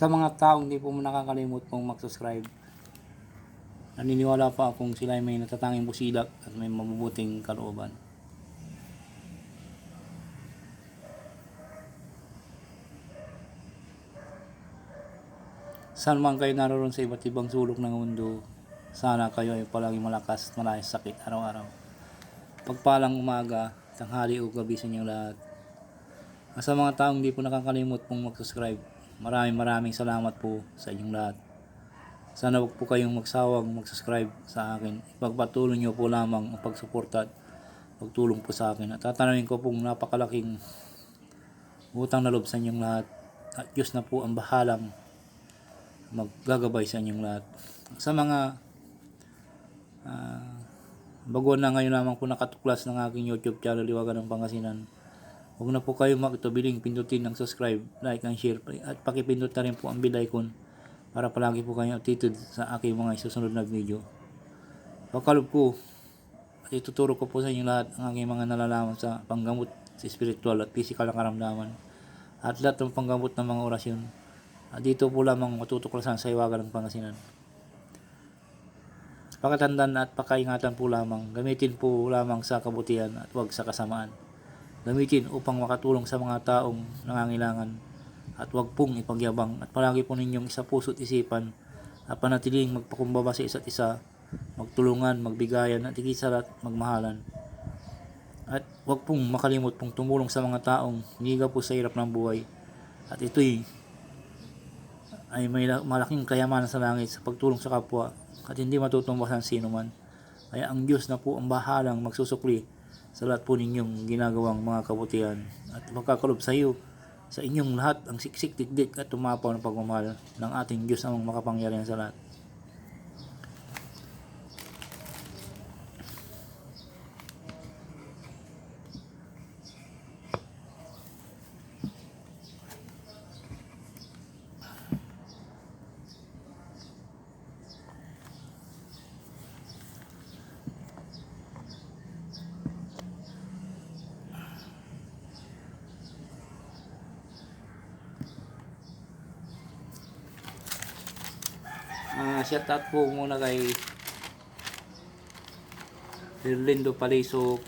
Sa mga taong hindi po nakakalimot pong mag-subscribe, naniniwala pa akong sila ay may natatanging busilak at may mabubuting kalooban. Saan man kayo naroon sa iba't ibang sulok ng mundo, sana kayo ay palagi malakas at malayas sakit araw-araw. Pagpalang umaga, tanghali o gabi sa inyong lahat. At sa mga taong hindi po nakakalimot pong mag-subscribe, maraming maraming salamat po sa inyong lahat. Sana huwag po kayong magsawang mag-subscribe sa akin. Ipagpatuloy niyo po lamang ang pagsuporta at pagtulong po sa akin. At tatanungin ko pong napakalaking utang na loob sa inyong lahat. At Diyos na po ang bahalang maggagabay sa inyong lahat. Sa mga ah, baguhan na ngayon lamang po nakatuklas ng aking YouTube channel Liwagan ng Pangasinan. Huwag na po kayo makitubiling pindutin ng subscribe, like, and share. At pakipindot na rin po ang bell icon para palagi po kayo updated sa aking mga isusunod na video. Pagkalob ko, at ituturo ko po sa inyo lahat ang aking mga nalalaman sa panggamot sa spiritual at physical na karamdaman at lahat ng panggamot ng mga orasyon. At dito po lamang matutuklasan sa iwagan ng Pangasinan. Pakatandaan at pakaingatan po lamang, gamitin po lamang sa kabutihan at huwag sa kasamaan. Gamitin upang makatulong sa mga taong nangangailangan at huwag pong ipagyabang at palagi po ninyong isa puso't isipan at panatiling magpakumbaba sa isa't isa, magtulungan, magbigayan at lahat magmahalan. At huwag pong makalimot pong tumulong sa mga taong hiniga po sa hirap ng buhay. At ito'y ay may la- malaking kayamanan sa langit sa pagtulong sa kapwa at hindi matutumbasan sino man. Kaya ang Diyos na po ang bahalang magsusukli sa lahat po ninyong ginagawang mga kabutihan at magkakalob sa iyo sa inyong lahat ang siksik dikdik at tumapaw ng pagmamahal ng ating Diyos ang makapangyarihan sa lahat. Ah, shout out po muna kay Lindo Paliso.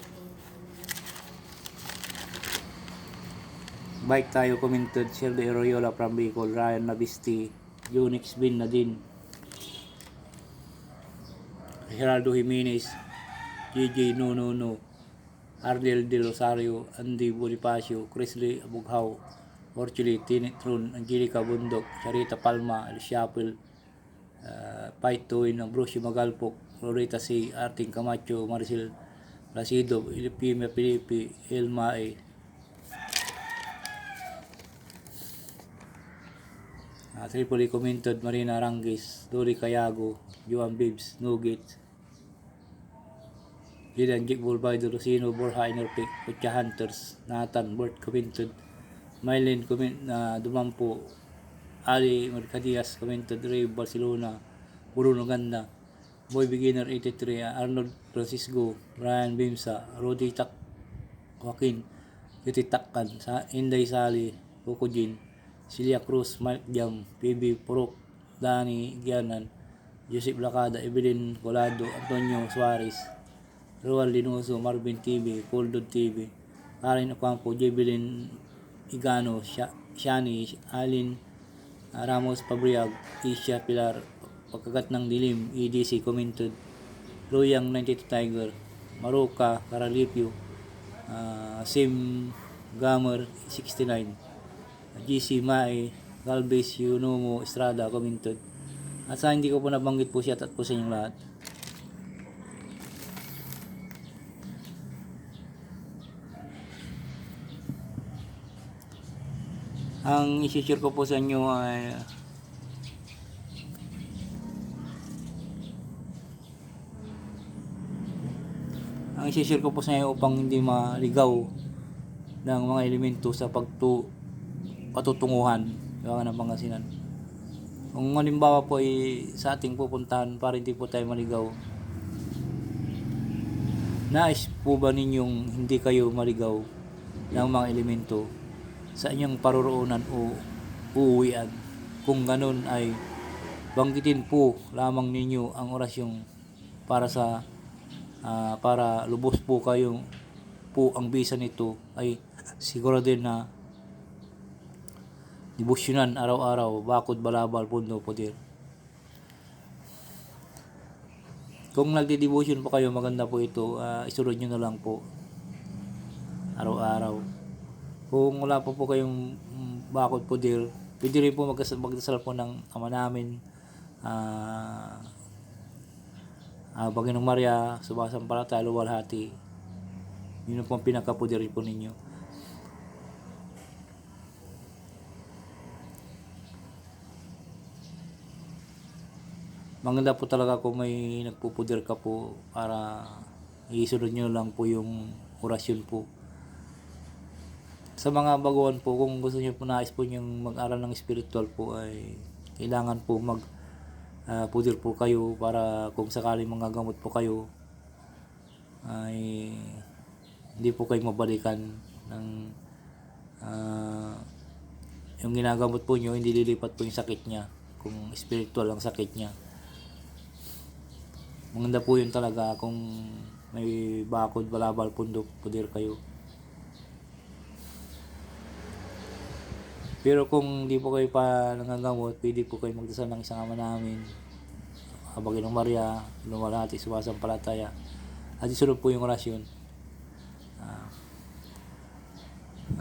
Bike tayo commented Shelby Arroyola from Bicol Ryan Nabisti Unix Bin Nadine Geraldo Jimenez JJ No No No Ardel De Rosario Andy Bonifacio Chrisley Abughaw Orchili Tinitron Angelica Bundok Charita Palma El Shapel uh, Paitoy ng Bruce Magalpok, Florita C, Arting Camacho, Maricel Placido, Ilipime Pilipi, Elma A. Uh, Tripoli Commented, Marina Rangis, Dori Cayago, Juan Bibbs, Nugget, Jidan Jik Bulbaido, Rosino, Borja Inerpic, Kutya Hunters, Nathan, Bert Commented, Mylene Comment na Dumampo, Ali Mercadias commented Ray Barcelona Bruno Ganda Boy Beginner 83 Arnold Francisco Brian Bimsa Rudy Tak Joaquin Yuti Takkan sa Inday Sali Coco Jin Celia Cruz Mike Jam PB Purok Dani Gianan Joseph Lacada Evelyn Colado Antonio Suarez Roal Linoso Marvin TV Coldod TV Karen Ocampo Jevelyn Igano Sha- Shani Alin Ramos Pabriag, Isha Pilar, Pagkagat ng Dilim, EDC Commented, Luyang 92 Tiger, Maruka, Karalipyo, ah, Sim Gamer 69, GC Mae, Galvez, Yunomo, Estrada Commented. At sa hindi ko po nabanggit po siya at po sa inyong lahat. Ang isi-share ko po sa inyo ay ang isi-share ko po sa inyo upang hindi maligaw ng mga elemento sa pagtu patutunguhan gawa ng Pangasinan. Kung halimbawa po ay sa ating pupuntahan para hindi po tayo maligaw. Nais po ba ninyong hindi kayo maligaw ng mga elemento sa inyong paroroonan o uuwian. kung ganun ay banggitin po lamang ninyo ang orasyong para sa ah, para lubos po kayong po ang bisa nito ay siguro din na debosyonan araw-araw bakod balabal pundo poder kung nagdi-devotion po kayo maganda po ito ah, isunod nyo na lang po. Araw-araw kung wala po po kayong mm, bakod poder pwede rin po magdasal, po ng ama namin. Ah uh, Baginong Maria subasampalataya luwalhati. Yun po ang pinakapoder po ninyo. Maganda po talaga kung may nagpupuder ka po para isunod nyo lang po yung orasyon po sa mga baguhan po kung gusto niyo po nais po yung mag-aral ng spiritual po ay kailangan po mag ah, puder po kayo para kung sakaling mga gamot po kayo ay hindi po kayo mabalikan ng ah, yung ginagamot po nyo hindi lilipat po yung sakit niya kung spiritual ang sakit niya maganda po yun talaga kung may bakod, balabal, pundok, puder kayo. Pero kung di po kayo pa nangagamot, pwede po kayo magdasal ng isang ama namin. Habagin ng Maria, lumalati, sumasampalataya. At isunod po yung orasyon. Ah,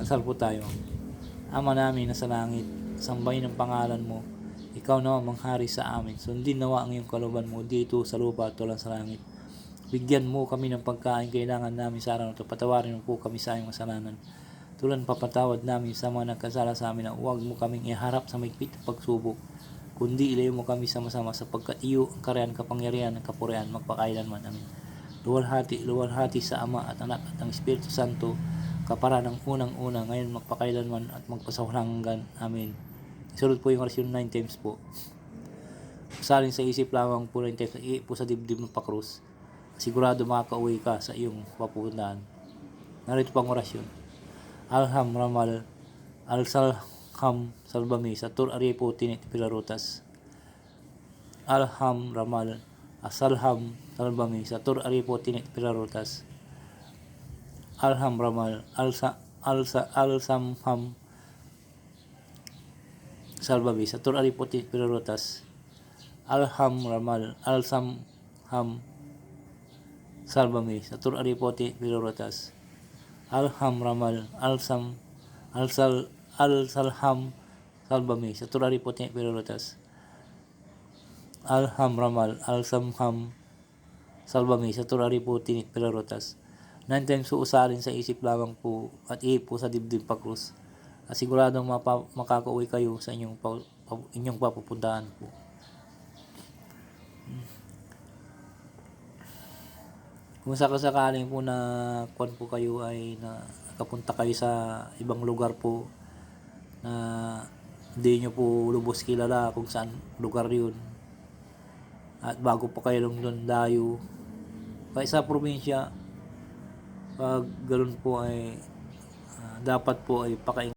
Asal po tayo. Ama namin na sa langit, sambahin ang pangalan mo. Ikaw nawa manghari sa amin. Sundin nawa ang iyong kaluban mo dito sa lupa at sa langit. Bigyan mo kami ng pagkain kailangan namin sa araw na ito. Patawarin mo po kami sa aming kasalanan. Tulan papatawad namin sa mga nagkasala sa amin na huwag mo kaming iharap sa maigpit pagsubok. Kundi ilayo mo kami sama-sama sapagkat iyo ang karayan kapangyarihan ng kapurihan magpakailanman. Amin. Luwalhati, luwalhati sa Ama at Anak at ang Espiritu Santo kapara ng unang-una ngayon magpakailanman at magpasahulanggan. Amin. Isunod po yung orasyon 9 times po. Salin sa isip lamang po 9 times, po sa dibdib ng pakrus. Sigurado makakauwi ka sa iyong papuntahan. Narito pang orasyon. Alham Ramal Al-Salham Salbami sa Tur Aripo Tinit Pilarutas. Alham Ramal Asalham Salbami sa Tur Aripo Tinit Pilarutas. Alham Ramal Alsa Alsa Alsamham Salbabi sa Tur Aripo Tinit Pilarutas. Alham Ramal Alsamham Salbami sa Tur Aripo Tinit Pilarutas. Alham Ramal Alsam Alsal Alsalham Salbami. Sa Turari Puti Pirulotas Alham Ramal Alsamham Salbami. Sa Turari Puti Pirulotas Nine times uusalin sa isip lamang po at ipo sa dibdib pakrus at siguradong mapa, makakauwi kayo sa inyong, pa, pa- inyong papupuntahan po. Kung sakasakaling po na kwan po kayo ay na nakapunta kayo sa ibang lugar po na hindi nyo po lubos kilala kung saan lugar yun. At bago po kayo lang doon dayo kaya sa probinsya pag ganun po ay ah, dapat po ay pakain